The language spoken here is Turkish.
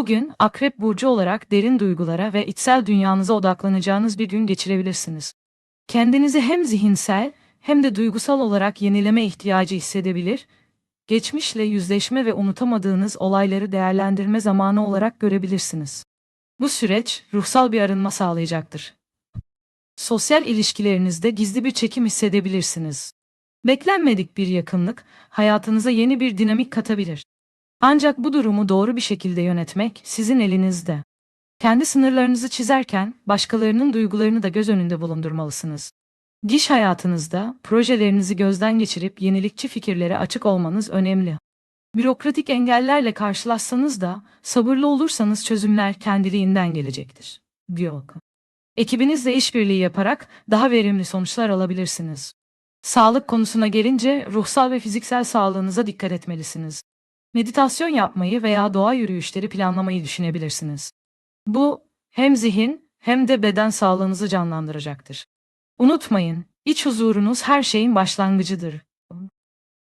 Bugün Akrep Burcu olarak derin duygulara ve içsel dünyanıza odaklanacağınız bir gün geçirebilirsiniz. Kendinizi hem zihinsel hem de duygusal olarak yenileme ihtiyacı hissedebilir, geçmişle yüzleşme ve unutamadığınız olayları değerlendirme zamanı olarak görebilirsiniz. Bu süreç ruhsal bir arınma sağlayacaktır. Sosyal ilişkilerinizde gizli bir çekim hissedebilirsiniz. Beklenmedik bir yakınlık hayatınıza yeni bir dinamik katabilir. Ancak bu durumu doğru bir şekilde yönetmek sizin elinizde. Kendi sınırlarınızı çizerken başkalarının duygularını da göz önünde bulundurmalısınız. Diş hayatınızda projelerinizi gözden geçirip yenilikçi fikirlere açık olmanız önemli. Bürokratik engellerle karşılaşsanız da sabırlı olursanız çözümler kendiliğinden gelecektir. Biyolog. Ekibinizle işbirliği yaparak daha verimli sonuçlar alabilirsiniz. Sağlık konusuna gelince ruhsal ve fiziksel sağlığınıza dikkat etmelisiniz. Meditasyon yapmayı veya doğa yürüyüşleri planlamayı düşünebilirsiniz. Bu hem zihin hem de beden sağlığınızı canlandıracaktır. Unutmayın, iç huzurunuz her şeyin başlangıcıdır.